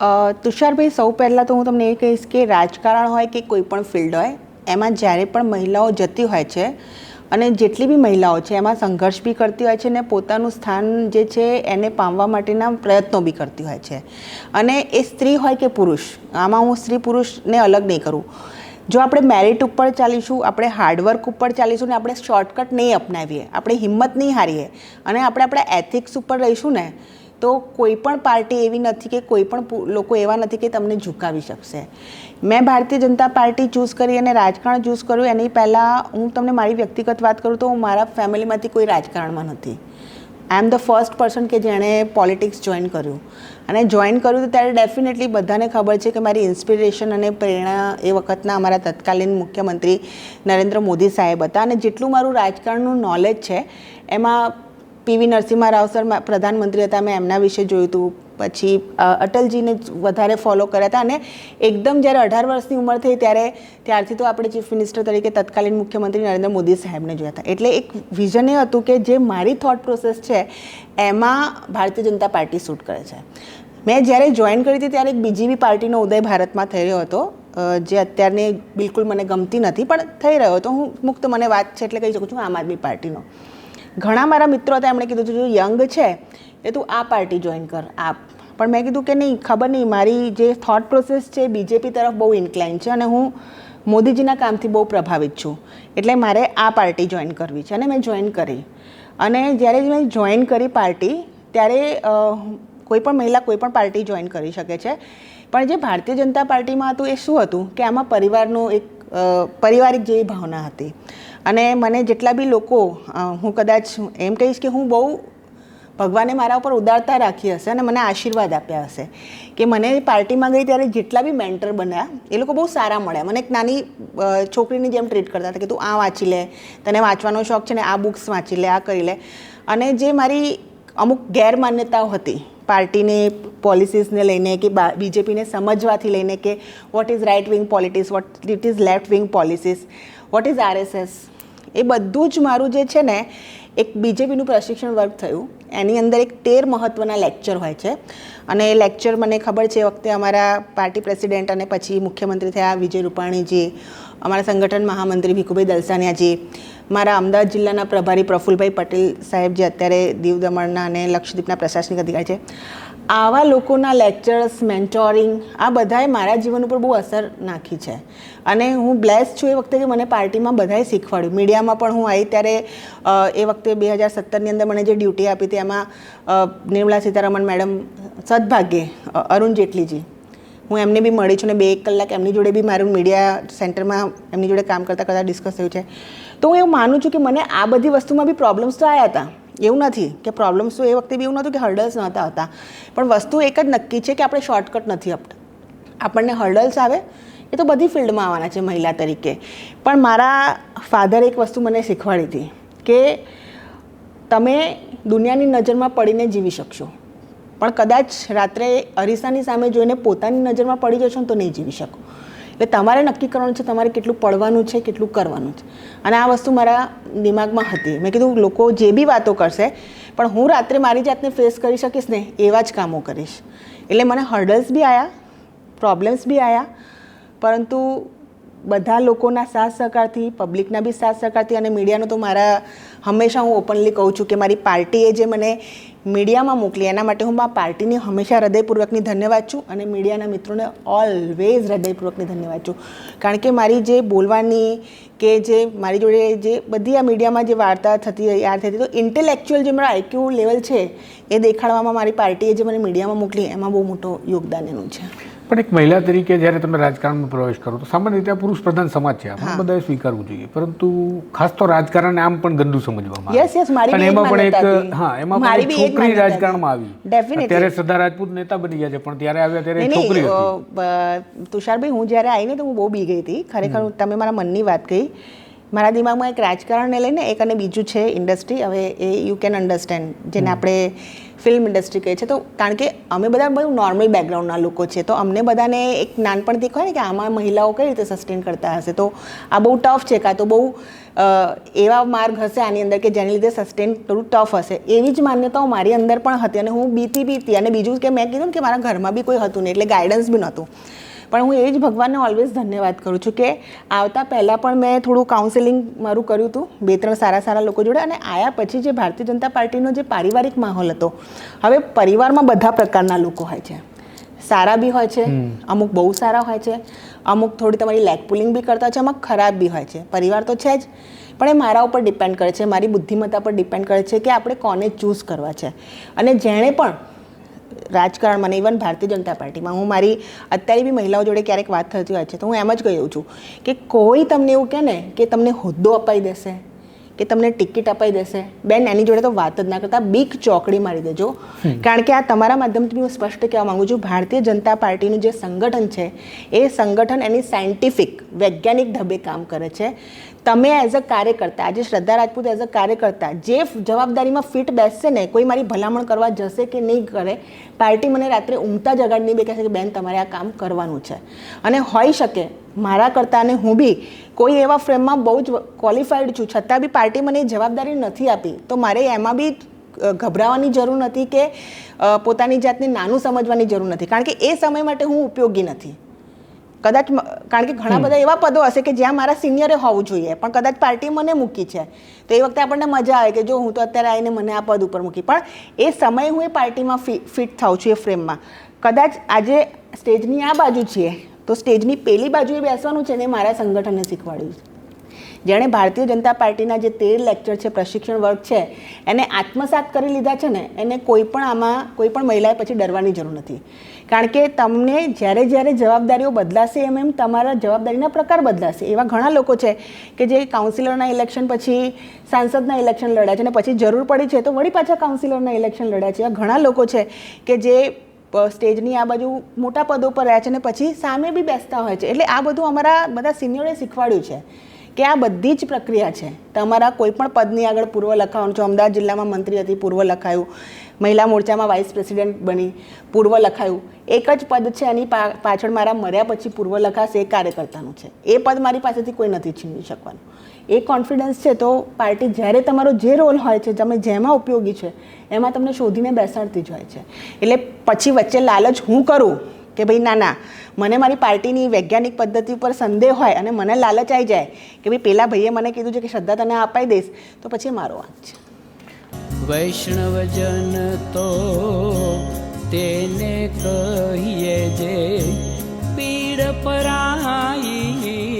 તુષારભાઈ, સૌ પહેલાં તો હું તમને એ કહીશ કે રાજકારણ હોય કે કોઈ પણ ફિલ્ડ હોય, એમાં જ્યારે પણ મહિલાઓ જતી હોય છે અને જેટલી બી મહિલાઓ છે, એમાં સંઘર્ષ બી કરતી હોય છે ને પોતાનું સ્થાન જે છે એને પામવા માટેના પ્રયત્નો બી કરતી હોય છે. અને એ સ્ત્રી હોય કે પુરુષ, આમાં હું સ્ત્રી પુરુષને અલગ નહીં કરું. જો આપણે મેરિટ ઉપર ચાલીશું, આપણે હાર્ડવર્ક ઉપર ચાલીશું ને આપણે શોર્ટકટ નહીં અપનાવીએ, આપણે હિંમત નહીં હારીએ અને આપણે આપણા એથિક્સ ઉપર રહીશું ને તો કોઈ પણ પાર્ટી એવી નથી કે કોઈ પણ લોકો એવા નથી કે તમને ઝુકાવી શકશે. મેં ભારતીય જનતા પાર્ટી ચૂઝ કરી અને રાજકારણ ચૂઝ કર્યું. એની પહેલાં હું તમને મારી વ્યક્તિગત વાત કરું તો હું મારા ફેમિલીમાંથી કોઈ રાજકારણમાં નથી. I am the first person કે જેણે પોલિટિક્સ જોઈન કર્યું. અને જોઈન કર્યું તો ત્યારે ડેફિનેટલી બધાને ખબર છે કે મારી ઇન્સ્પિરેશન અને પ્રેરણા એ વખતના અમારા તત્કાલીન મુખ્યમંત્રી નરેન્દ્ર મોદી સાહેબ હતા. અને જેટલું મારું રાજકારણનું નોલેજ છે, એમાં પીવી નરસિંહ રાવ સર પ્રધાનમંત્રી હતા, મેં એમના વિશે જોયું હતું પછી અટલજીને વધારે ફોલો કર્યા હતા અને એકદમ જ્યારે અઢાર વર્ષની ઉંમર થઈ ત્યારે, ત્યારથી તો આપણે ચીફ મિનિસ્ટર તરીકે તત્કાલીન મુખ્યમંત્રી નરેન્દ્ર મોદી સાહેબને જોયા હતા. એટલે એક વિઝન એ હતું કે જે મારી થોટ પ્રોસેસ છે, એમાં ભારતીય જનતા પાર્ટી શૂટ કરે છે. મેં જ્યારે જોઈન કરી હતી ત્યારે એક બીજી બી પાર્ટીનો ઉદય ભારતમાં થઈ રહ્યો હતો જે અત્યારની બિલકુલ મને ગમતી નથી, પણ થઈ રહ્યો હતો. હું મુક્ત મને વાત છે એટલે કહી શકું છું આમ આદમી પાર્ટીનો. ઘણા મારા મિત્રો હતા, એમણે કીધું, તું યંગ છે, એ તું આ પાર્ટી જોઈન કર આ પણ મેં કીધું કે નહીં, ખબર નહીં, મારી જે થોટ પ્રોસેસ છે બીજેપી તરફ બહુ ઇન્ક્લાઇન છે અને હું મોદીજીના કામથી બહુ પ્રભાવિત છું. એટલે મારે આ પાર્ટી જોઈન કરવી છે અને મેં જોઈન કરી. અને જ્યારે મેં જોઈન કરી પાર્ટી, ત્યારે કોઈપણ કોઈ પણ મહિલા કોઈ પણ પાર્ટી જોઈન કરી શકે છે. પણ જે ભારતીય જનતા પાર્ટીમાં હતું એ શું હતું? કે આમાં પરિવારનો એક પારિવારિક જેવી ભાવના હતી. અને મને જેટલા બી લોકો હું કદાચ એમ કહીશ કે હું બહુ ભગવાને મારા ઉપર ઉદારતા રાખી હશે અને મને આશીર્વાદ આપ્યા હશે કે મને પાર્ટીમાં ગઈ ત્યારે જેટલા બી મેન્ટર બન્યા, એ લોકો બહુ સારા મળ્યા. મને એક નાની છોકરીની જેમ ટ્રીટ કરતા હતા કે તું આ વાંચી લે, તને વાંચવાનો શોખ છે ને આ બુક્સ વાંચી લે, આ કરી લે. અને જે મારી અમુક ગેરમાન્યતાઓ હતી. પાર્ટીની પોલિસીસને લઈને કે બીજેપીને સમજવાથી લઈને કે what is right wing politics what it is left wing policies what is RSS એ બધું જ મારું જે છે ને, એક બીજેપીનું પ્રશિક્ષણ વર્ગ થયું. એની અંદર એક તેર મહત્ત્વના લેક્ચર હોય છે. અને એ લેક્ચર મને ખબર છે, એ વખતે અમારા પાર્ટી પ્રેસિડેન્ટ અને પછી મુખ્યમંત્રી થયા વિજય રૂપાણીજી અમારા સંગઠન મહામંત્રી ભીખુભાઈ દલસાનિયાજી મારા અમદાવાદ જિલ્લાના પ્રભારી પ્રફુલભાઈ પટેલ સાહેબ જે અત્યારે દીવ દમણના અને લક્ષદ્વીપના પ્રશાસનિક અધિકારી છે, આવા લોકોના લેક્ચર્સ મેન્ટોરિંગ આ બધાએ મારા જીવન ઉપર બહુ અસર નાખી છે. અને હું બ્લેસ છું એ વખતે કે મને પાર્ટીમાં બધાએ શીખવાડ્યું. મીડિયામાં પણ હું આવી ત્યારે એ વખતે બે હજાર સત્તરની અંદર મને જે ડ્યુટી આપી હતી એમાં નિર્મલા સીતારમણ મેડમ સદભાગ્યે અરુણ જેટલીજી હું એમને બી મળી છું ને બે એક કલાક એમની જોડે બી મારું મીડિયા સેન્ટરમાં એમની જોડે કામ કરતાં કરતાં ડિસ્કસ થયું છે. તો હું એવું માનું છું કે મને આ બધી વસ્તુમાં બી પ્રોબ્લેમ્સ તો આવ્યા હતા. એવું નથી કે પ્રોબ્લેમ્સ તો એ વખતે બી એવું નહોતું કે હર્ડલ્સ નહોતા હતા. પણ વસ્તુ એક જ નક્કી છે કે આપણે શોર્ટકટ નથી આપતા આપણને હર્ડલ્સ આવે એ તો બધી ફિલ્ડમાં આવવાના છે મહિલા તરીકે. પણ મારા ફાધરે એક વસ્તુ મને શીખવાડી હતી કે તમે દુનિયાની નજરમાં પડીને જીવી શકશો. પણ કદાચ રાત્રે અરીસાની સામે જોઈને પોતાની નજરમાં પડી જશો તો નહીં જીવી શકો. એટલે તમારે નક્કી કરવાનું છે તમારે કેટલું પડવાનું છે, કેટલું કરવાનું છે. અને આ વસ્તુ મારા દિમાગમાં હતી. મેં કીધું લોકો જે બી વાતો કરશે, પણ હું રાત્રે મારી જાતને ફેસ કરી શકીશ ને એવા જ કામો કરીશ. એટલે મને હર્ડલ્સ બી આવ્યા પ્રોબ્લેમ્સ બી આવ્યા પરંતુ બધા લોકોના સાથ સહકારથી પબ્લિકના બી સાથ સહકારથી અને મીડિયાનો તો મારા હંમેશા હું ઓપનલી કહું છું કે મારી પાર્ટીએ જે મને મીડિયામાં મોકલી. એના માટે હું મારા પાર્ટીની હંમેશા હૃદયપૂર્વકની ધન્યવાદ છું અને મીડિયાના મિત્રોને ઓલવેઝ હૃદયપૂર્વકની ધન્યવાદ છું. કારણ કે મારી જે બોલવાની કે જે મારી જોડે જે બધી આ મીડિયામાં જે વાર્તા થતી યાર થતી તો ઇન્ટેલેક્ચ્યુઅલ જે મારા આઈક્યુ લેવલ છે, એ દેખાડવામાં મારી પાર્ટીએ જે મને મીડિયામાં મોકલી, એમાં બહુ મોટો યોગદાન એનું છે. પણ એક મહિલા તરીકે જ્યારે તમે રાજકારણમાં પ્રવેશ કરો તો સામાન્ય રીતે પુરુષ પ્રધાન સમાજ છે. આપણે બધાએ સ્વીકારવું જોઈએ. પરંતુ ખાસ તો રાજકારણને આમ પણ ગંદુ સમજવામાં મારી અને એમાં પણ એક હા એમાં પણ છોકરી રાજકારણમાં. આવી. ત્યારે શ્રદ્ધા રાજપૂત નેતા બની ગયા છે પણ ત્યારે આવ્યા ત્યારે છોકરી હતી. તુષારભાઈ હું જ્યારે આવીને તો હું બહુ બી ગઈ હતી. ખરેખર તમે મારા મનની વાત કહી. મારા દિમાગમાં એક રાજકારણને લઈને એક અને બીજું છે ઇન્ડસ્ટ્રી. હવે એ યુ કેન અન્ડરસ્ટેન્ડ જેને આપણે ફિલ્મ ઇન્ડસ્ટ્રી કહે છે તો કારણ કે અમે બધા બહુ નોર્મલ બેકગ્રાઉન્ડના લોકો છે તો અમને બધાને એક નાનપણથી કહે ને કે આમાં મહિલાઓ કઈ રીતે સસ્ટેન કરતા હશે? તો આ બહુ ટફ છે કાં તો બહુ એવા માર્ગ હશે આની અંદર કે જેને લીધે સસ્ટેન થોડું ટફ હશે. એવી જ માન્યતાઓ મારી અંદર પણ હતી અને હું બીતી બીતી અને બીજું કે મેં કીધું કે મારા ઘરમાં બી કોઈ હતું નહીં એટલે ગાઈડન્સ બી નહોતું. પણ હું એ જ ભગવાનને ઓલવેઝ ધન્યવાદ કરું છું કે આવતા પહેલાં પણ મેં થોડું કાઉન્સેલિંગ મારું કર્યું હતું બે ત્રણ સારા સારા લોકો જોડે અને આયા પછી જે ભારતીય જનતા પાર્ટીનો જે પારિવારિક માહોલ હતો હવે પરિવારમાં બધા પ્રકારના લોકો હોય છે. સારા બી હોય છે અમુક બહુ સારા હોય છે અમુક થોડી તમારી લેગ પુલિંગ બી કરતા હોય છે અમુક ખરાબ બી હોય છે. પરિવાર તો છે જ પણ એ મારા ઉપર ડિપેન્ડ કરે છે મારી બુદ્ધિમત્તા પર ડિપેન્ડ કરે છે કે આપણે કોને ચૂઝ કરવા છે. અને જેણે પણ રાજકારણમાં ને ઇવન ભારતીય જનતા પાર્ટીમાં. હું મારી અત્યારે બી મહિલાઓ જોડે ક્યારેક વાત થતી હોય છે તો હું એમ જ કહું છું કે કોઈ તમને એવું કહે ને કે તમને હોદ્દો અપાઈ દેશે કે તમને ટિકિટ અપાઈ દેશે બેન એની જોડે તો વાત જ ના કરતા બીક ચોકડી મારી દેજો. કારણ કે આ તમારા માધ્યમથી હું સ્પષ્ટ કહેવા માંગુ છું ભારતીય જનતા પાર્ટીનું જે સંગઠન છે એ સંગઠન એની સાયન્ટિફિક વૈજ્ઞાનિક ઢબે કામ કરે છે. તમે એઝ અ કાર્યકર્તા, આજે શ્રદ્ધા રાજપૂત એઝ અ કાર્યકર્તા, જે જવાબદારીમાં ફિટ બેસશે ને, કોઈ મારી ભલામણ કરવા જશે કે નહીં કરે, પાર્ટી મને રાત્રે ઊંઘતા જગાડ નહીં બે કહેશે કે, બેન, તમારે આ કામ કરવાનું છે. અને હોઈ શકે, મારા કરતાં અને હું બી કોઈ એવા ફ્રેમમાં બહુ જ ક્વોલિફાઈડ છું, છતાં બી પાર્ટી મને જવાબદારી નથી આપી, તો મારે એમાં બી ગભરાવાની જરૂર નથી કે પોતાની જાતને નાનું સમજવાની જરૂર નથી. કારણ કે એ સમય માટે હું ઉપયોગી નથી. કદાચ કારણ કે ઘણા બધા એવા પદો હશે કે જ્યાં મારા સિનિયરે હોવું જોઈએ પણ કદાચ પાર્ટી મને મૂકી છે. તો એ વખતે આપણને મજા આવે કે જો હું તો અત્યારે આવીને મને આ પદ ઉપર મૂકી. પણ એ સમયે હું એ પાર્ટીમાં ફિટ થાઉં છું એ ફ્રેમમાં. કદાચ આજે સ્ટેજની આ બાજુ છીએ તો સ્ટેજની પેલી બાજુએ બેસવાનું છે ને મારા સંગઠને શીખવાડ્યું છે. જેણે ભારતીય જનતા પાર્ટીના જે તેર લેક્ચર છે, પ્રશિક્ષણ વર્ગ છે, એને આત્મસાત કરી લીધા છે ને, એને કોઈ પણ આમાં, કોઈ પણ મહિલાએ પછી ડરવાની જરૂર નથી. કારણ કે તમને જ્યારે જ્યારે જવાબદારીઓ બદલાશે, એમ એમ તમારા જવાબદારીના પ્રકાર બદલાશે. એવા ઘણા લોકો છે કે જે કાઉન્સિલરના ઇલેક્શન પછી, સાંસદના ઇલેક્શન લડ્યા છે અને પછી જરૂર પડી છે તો વળી પાછા કાઉન્સિલરના ઇલેક્શન લડ્યા છે. એવા ઘણા લોકો છે કે જે સ્ટેજની આ બાજુ મોટા પદો પર રહ્યા છે અને પછી સામે બી બેસતા હોય છે. એટલે આ બધું અમારા બધા સિનિયરે શીખવાડ્યું છે. કે આ બધી જ પ્રક્રિયા છે. તમારા કોઈપણ પદની આગળ પૂર્વ લખાવાનું છે અમદાવાદ જિલ્લામાં મંત્રી હતી, પૂર્વ લખાયું, મહિલા મોરચામાં વાઇસ પ્રેસિડેન્ટ બની, પૂર્વ લખાયું, એક જ પદ છે એની પાછળ મારા મર્યા પછી પૂર્વ લખાશે એ કાર્યકર્તાનું છે. એ પદ મારી પાસેથી કોઈ નથી છીનવી શકવાનું. એ કોન્ફિડન્સ છે તો પાર્ટી જ્યારે તમારો જે રોલ હોય છે, તમે જેમાં ઉપયોગી છે, એમાં તમને શોધીને બેસાડતી જ હોય છે. એટલે પછી વચ્ચે લાલચ હું કરું કે ભાઈ ના ના, મને મારી પાર્ટીની વૈજ્ઞાનિક પદ્ધતિ ઉપર સંદેહ હોય અને મને લાલચ આવી જાય કે ભાઈ પેલા ભાઈએ મને કીધું છે કે શ્રદ્ધા તને અપાઈ દઈશ, તો પછી મારો વાંક છે. વૈષ્ણવજન તો તેને કહીએ જે પીડ પરાઈ